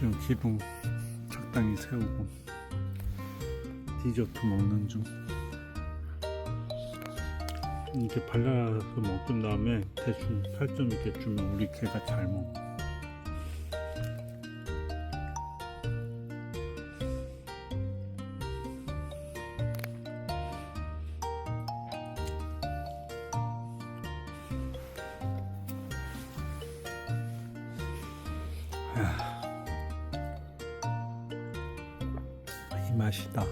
지금 기둥 적당히 세우고 디저트 먹는 중. 이렇게 발라서 먹은 다음에 대충 살점 있게 주면 우리 개가 잘 먹어. 이 맛이다.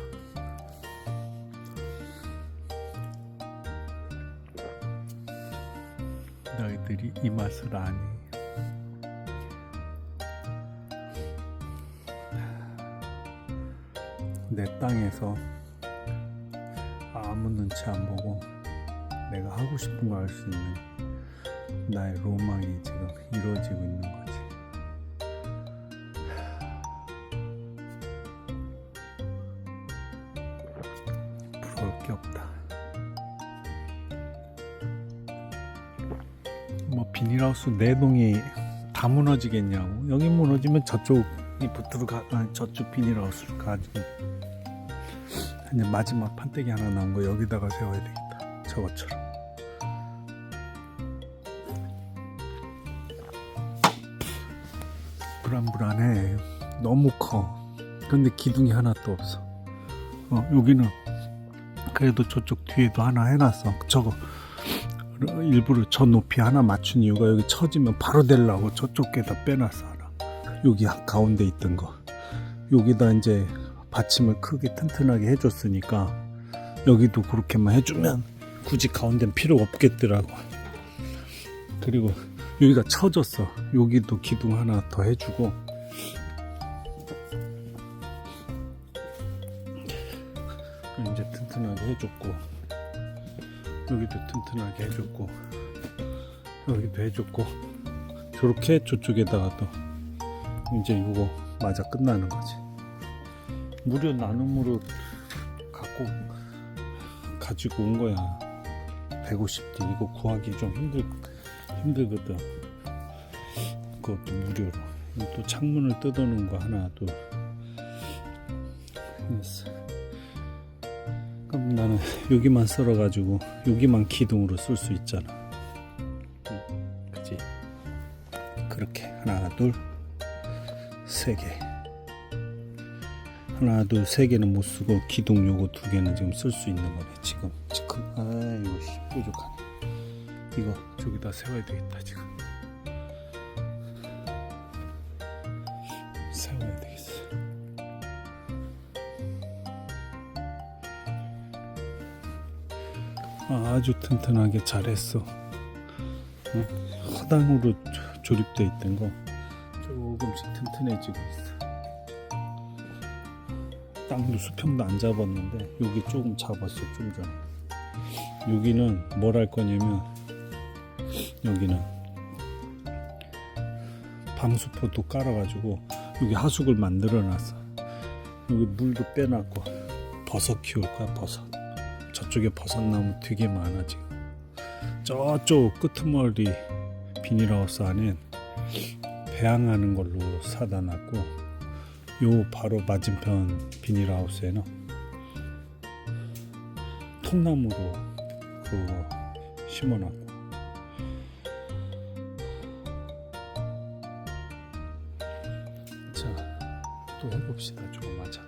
너희들이 이 맛을 아니. 내 땅에서 아무 눈치 안 보고 내가 하고 싶은 거 할 수 있는 나의 로망이 지금 이루어지고 있는 거지. 부러울 게 없다. 뭐 비닐하우스 네 동이 다 무너지겠냐고. 여기 무너지면 저쪽이 붙들어 가, 아니, 저쪽 비닐하우스로 가지. 이제 마지막 판때기 하나 남은 거 여기다가 세워야 되겠다. 저것처럼. 불안불안해. 너무 커. 근데 기둥이 하나도 없어. 어, 여기는 그래도 저쪽 뒤에도 하나 해놨어. 저거 일부러 저 높이 하나 맞춘 이유가 여기 처지면 바로 되려고 저쪽에다 빼놨어 하나. 여기 가운데 있던 거. 여기다 이제 받침을 크게 튼튼하게 해줬으니까 여기도 그렇게만 해주면 굳이 가운데는 필요 없겠더라고. 그리고 여기가 처졌어. 여기도 기둥 하나 더 해주고 이제 튼튼하게 해줬고 여기도 튼튼하게 해줬고 여기도 해줬고 저렇게 저쪽에다가 또 이제 이거 맞아 끝나는 거지. 무료 나눔으로 갖고 가지고 온 거야. 150개 이거 구하기 좀 힘들 힘들거든. 그것도 무료로. 또 창문을 뜯어놓은 거 하나 또 했어 그럼 나는 여기만 썰어가지고 여기만 기둥으로 쓸 수 있잖아. 응, 그지? 그렇게 하나 둘 세 개. 하나 둘 세 개는 못 쓰고 기둥 요거 두 개는 지금 쓸 수 있는 거네 지금 지금 아 이거 씨 뾰족하네. 이거 저기다 세워야 되겠다 지금. 세워야 되겠어. 아, 아주 튼튼하게 잘했어. 응? 허당으로 조- 조립돼 있던 거 조금씩 튼튼해지고 있어. 땅도 수평도 안 잡았는데 여기 조금 잡았어 좀 전에. 여기는 뭘 할 거냐면 여기는 방수포도 깔아가지고 여기 하숙을 만들어놨어. 여기 물도 빼놨고 버섯 키울 거야 버섯. 저쪽에 버섯나무 되게 많아 지금. 저쪽 끄트머리 비닐하우스 안엔 배양하는 걸로 사다 놨고 요 바로 맞은편 비닐하우스에는 통나무로 그거 심어놨고. 자 또 해봅시다 저거 맞아